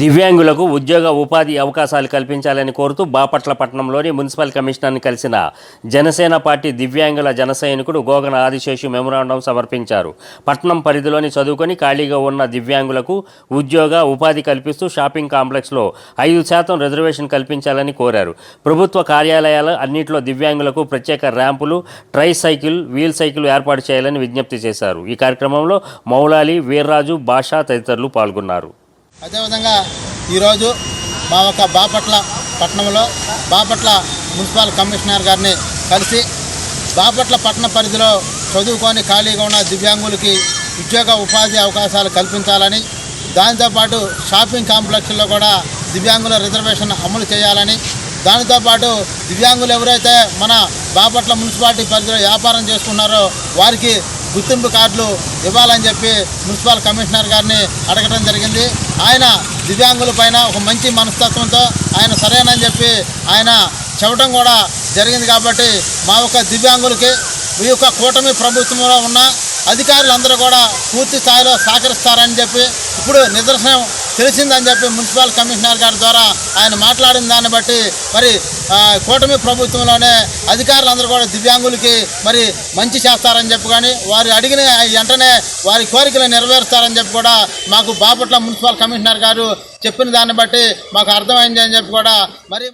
దివ్యాంగులకు ఉద్యోగ ఉపాధి అవకాశాలు కల్పించాలని కోరుతూ బాపట్ల పట్టణంలోని మున్సిపల్ కమిషనర్ని కలిసిన జనసేన పార్టీ దివ్యాంగుల జనసైనికుడు గోగన ఆదిశేషు మెమోరాండం సమర్పించారు. పట్టణం పరిధిలోని చదువుకొని ఖాళీగా ఉన్న దివ్యాంగులకు ఉద్యోగ ఉపాధి కల్పిస్తూ షాపింగ్ కాంప్లెక్స్లో ఐదు శాతం రిజర్వేషన్ కల్పించాలని కోరారు. ప్రభుత్వ కార్యాలయాల అన్నింటిలో దివ్యాంగులకు ప్రత్యేక ర్యాంపులు ట్రై సైకిల్ వీల్ సైకిల్ ఏర్పాటు చేయాలని విజ్ఞప్తి చేశారు. ఈ కార్యక్రమంలో మౌలాలి వీర్రాజు భాషా తదితరులు పాల్గొన్నారు. అదేవిధంగా ఈరోజు మా యొక్క బాపట్ల పట్టణంలో బాపట్ల మున్సిపల్ కమిషనర్ గారిని కలిసి బాపట్ల పట్టణ పరిధిలో చదువుకొని ఖాళీగా ఉన్న దివ్యాంగులకి ఉద్యోగ ఉపాధి అవకాశాలు కల్పించాలని దానితోపాటు షాపింగ్ కాంప్లెక్స్లో కూడా దివ్యాంగుల రిజర్వేషన్ అమలు చేయాలని దానితోపాటు దివ్యాంగులు ఎవరైతే మన బాపట్ల మున్సిపాలిటీ పరిధిలో వ్యాపారం చేసుకున్నారో వారికి గుర్తింపు కార్డులు ఇవ్వాలని చెప్పి మున్సిపల్ కమిషనర్ గారిని అడగడం జరిగింది. ఆయన దివ్యాంగుల పైన ఒక మంచి మనస్తత్వంతో ఆయన సరేనని చెప్పి ఆయన చెప్పడం కూడా జరిగింది కాబట్టి మా యొక్క దివ్యాంగులకి ఈ యొక్క కూటమి ప్రభుత్వంలో ఉన్న అధికారులందరూ కూడా పూర్తి స్థాయిలో సహకరిస్తారని చెప్పి ఇప్పుడు నిదర్శనం తెలిసిందని చెప్పి మున్సిపల్ కమిషనర్ గారి ద్వారా ఆయన మాట్లాడిన దాన్ని బట్టి మరి కూటమి ప్రభుత్వంలోనే అధికారులందరూ కూడా దివ్యాంగులకి మరి మంచి చేస్తారని చెప్పి కానీ వారు అడిగిన వెంటనే వారి కోరికలు నెరవేరుస్తారని చెప్పి కూడా మాకు బాపట్ల మున్సిపల్ కమిషనర్ గారు చెప్పిన దాన్ని బట్టి మాకు అర్థమైంది అని చెప్పి కూడా మరి